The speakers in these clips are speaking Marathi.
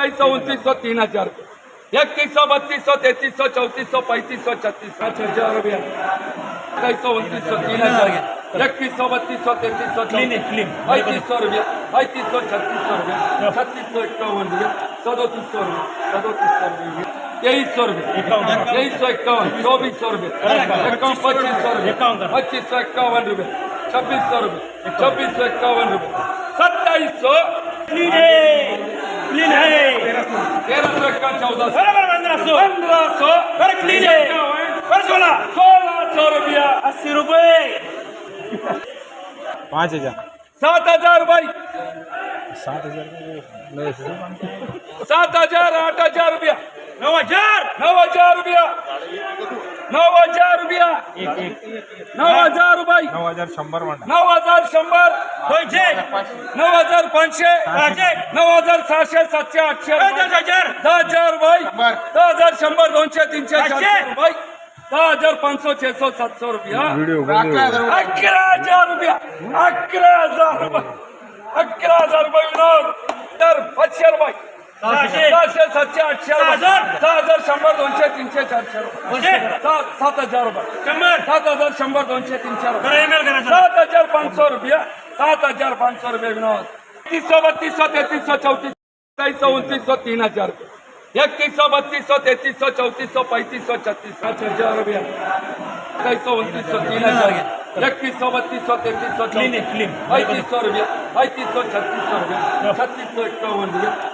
सत्ताईस सौ उनतीस सौ तीन हजार इक्कीस सौ बत्तीस सौ तैतीस सौ चौतीस सौ पैंतीस सौ छत्तीस सौ हजार रुपया सत्ताईस सौ उनतीस सौ तीन हजार इक्कीस सौ बत्तीस सौ तैतीस सौ पैंतीस सौ रुपया पैंतीस सौ छत्तीस सौ रुपया हाँ। छत्तीस सौ इक्यावन रुपया सदोतीस सौ रुपया सदोतीस सौ रुपया तेईस सौ रुपये तेईस सौ इक्यावन चौबीस सौ रुपये पच्चीस सौ रुपये पच्चीस सौ इक्यावन रुपये छब्बीस सौ रुपये छब्बीस सौ इक्यावन रुपये सत्ताईस सौ है चौदह सौ सौ पंद्रह सौ सोलह सौ रुपया अस्सी पाँच हजार सात हजार भाई सात हजार सात हजार आठ हजार रुपया नौ हजार नौ हजार रुपया नौ हजार रुपया नौ हजार रुपये नौ हजार शंबर नौ हजार शंबर नौ हजार पांचे हाँ नौ हजार सहाशे सात आठशे हजार हजार रुपये दहा हजार दोन से तीन चारशे रुपये दहा हजार पांच सौ छह सौ सात सौ रुपया अकरा हजार रुपया अकरा हजार रुपये अकरा हजार रुपये सहाशे सातशे आठशे हजार सहा हजार शंभर दोनशे तीनशे चारशे रुपये सात हजार रुपये शंभर सात हजार शंभर दोनशे तीनशे रुपये सात हजार पाचशे रुपये सात हजार पाचशे रुपये विनोद तीस सौ बत्तीस सौ तेहतीस सौ चौतीस तेईस सौ उनतीस सौ तीन हजार रुपये एकतीस सौ बत्तीस सौ तेहतीस सौ चौतीस सौ पैंतीस सौ छत्तीस पाँच हजार रुपये तेईस सौ सौ तीन हजार इकतीस सौ बत्तीस सौ तैतीस सौ पैंतीस सौ रुपये पैंतीस सौ छत्तीस सौ रुपये छत्तीस सौ इक्यावन रुपये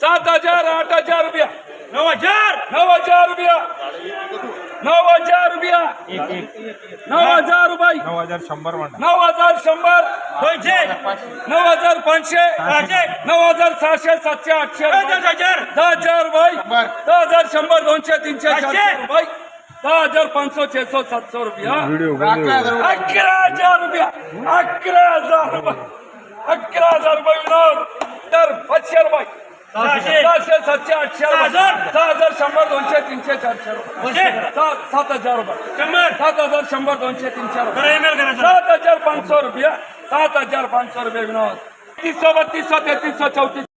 सात हजार आठ हजार रुपया नऊ हजार नऊ हजार रुपया नऊ हजार रुपया नऊ हजार रुपये नऊ हजार शंभर नऊ हजार शंभर दोनशे नऊ हजार पाचशे नऊ हजार सहाशे सातशे आठशे हजार दहा हजार रुपये दहा हजार शंभर दोनशे तीनशे चारशे रुपये दहा हजार पाच सौ छे सौ सात सौ रुपया अकरा हजार रुपया अकरा हजार रुपये अकरा हजार रुपये विनोद तर पाचशे रुपये सहाशे सातशे आठशे सहा हजार शंभर दोनशे तीनशे चारशे रुपये सात हजार रुपये सात हजार शंभर दोनशे तीनशे रुपये सात हजार पाचशे रुपया सात हजार पाचशे रुपये विनोद तीस सो बत्तीस सो तेहतीस सो चौतीस